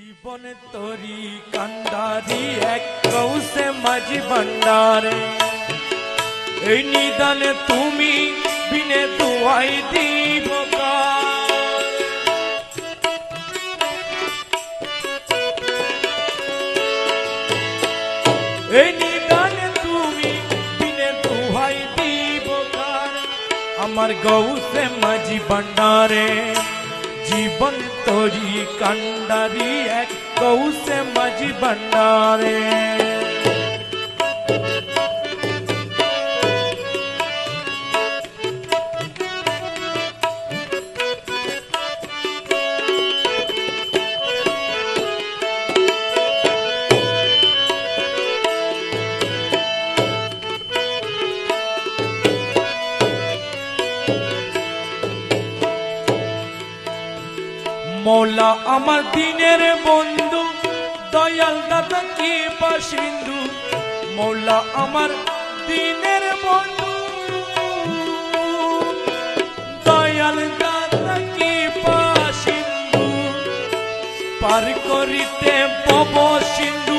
জীবন তরি কান্ডারি, এক কৌশে মাঝি ভান্ডারে এই নিদানে তুমি বিনে দুয়াই দিব? এই নিদানে তুমি বিনে দুহাই দিব? আমার গৌসে মাঝি ভান্ডারে জীবন তরি কান্ডারি এক গৌসে মাঝি ভান্ডারে মৌলা আমার দিনের বন্ধু, দয়াল দাদা কি বা সিন্ধু? মৌলা আমার দিনের বন্ধু, দয়াল দাদা কি বা সিন্ধু? পার করিতে পব সিন্ধু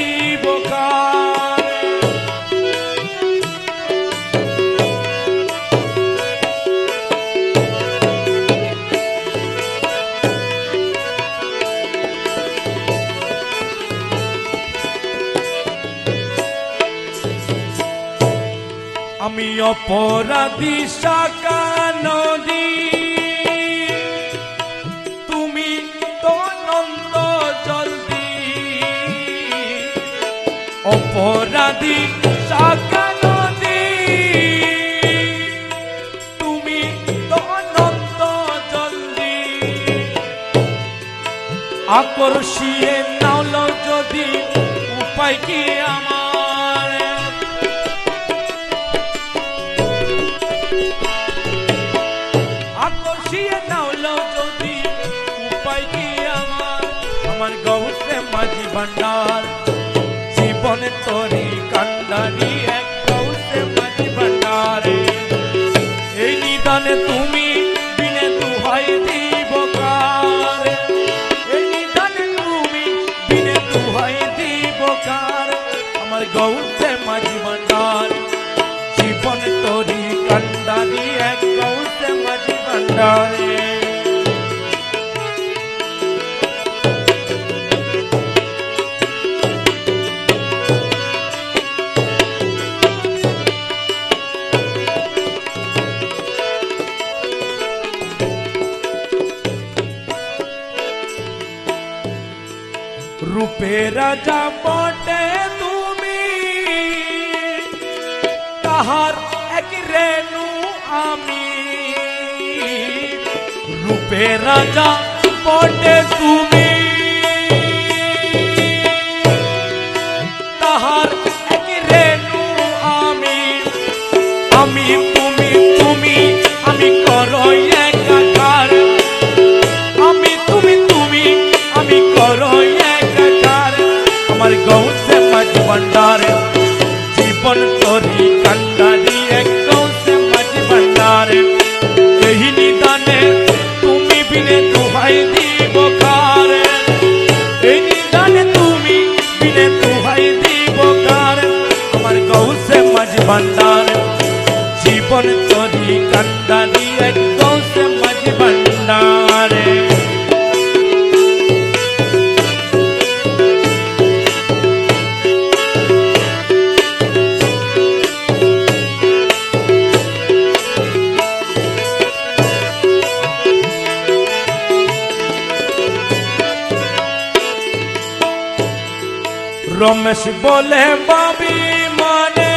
অপরাধী শাখা নদী। তুমি তো নন্দ জলদি। অপরাধী শাখা নদী। তুমি তো নন্দ জলদি। আকর্ষিয়ে নাওল যদি উপায় কি আমার? মাঝি ভান্ডার। জীবন তরি কান্ডারি এক কৌশে মাঝি ভান্ডারে। এই নিদানে তুমি রূপে রাজা বটে তুমি, তাহার এক রেণু আমি। রূপে রাজা বটে তুমি, তাহার এক আমি মাঝ রমেশ বলে, বাবি মানে?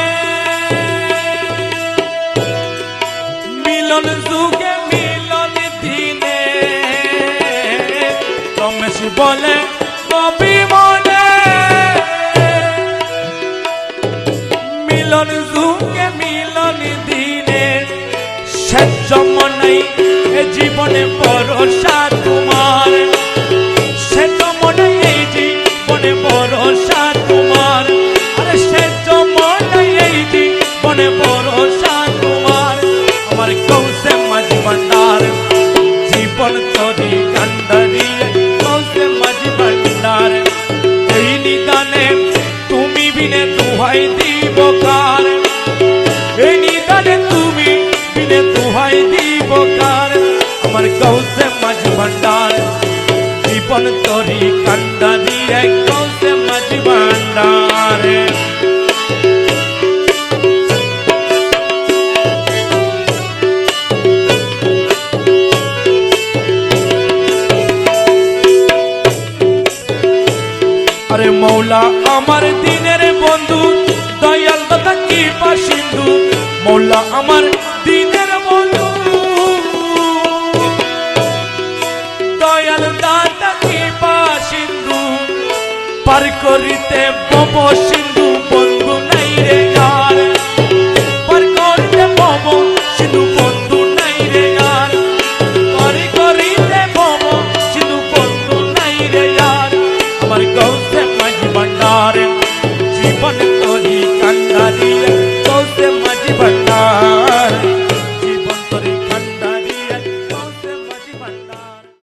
মিলন যুগে, মিলন দিনে। রমেশ বলে, বাবি মানে? মিলন যুগে, মিলন দিনে। শেষ জমনাই এ জীবনে ভরসা তোমার। কৌশে মাঝি ভান্ডার জীবন তরি কান্ডারি এক কৌশে মাঝি ভান্ডার আরে মৌলা আমার দিনের বন্ধু দয়াল সিন্ধু মৌলা আমার দিনের বন্ধু পার করিতে বব সিন্ধু বন্ধু নাই রে আর পার করিতে বব সিন্ধু বন্ধু নাই রে আর পার করিতে বব সিন্ধু বন্ধু নাই রে আর আমার গৌসে মাঝি ভান্ডার, জীবন